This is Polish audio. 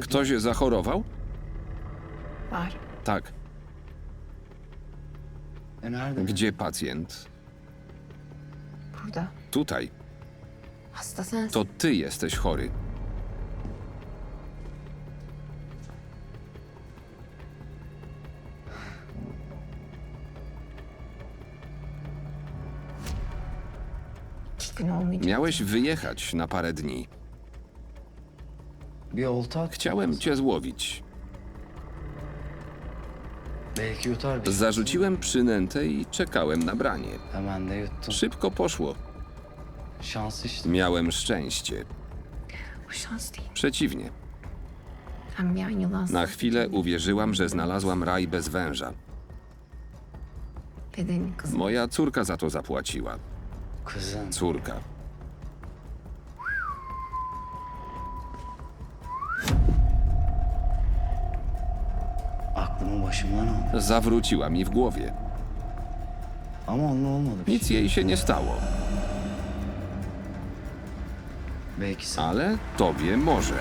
Ktoś zachorował? Tak. E? Gdzie pacjent? Tutaj. To ty jesteś chory. Miałeś wyjechać na parę dni. Bir olta at. Chciałem cię złowić. Belki yutar bir. Zarzuciłem przynętę i czekałem na branie. Hemen de yuttum. Szybko poszło. Şans işte. Miałem szczęście. Bu şans değil. Przeciwnie. Ben bir an yılan Na chwilę uwierzyłam, że znalazłam raj bez węża. Dedenin kızı. Moja córka za to zapłaciła. Kızın. Córka. Zawróciła mi w głowie. Bir Nic jej się nie stało, ale tobie może.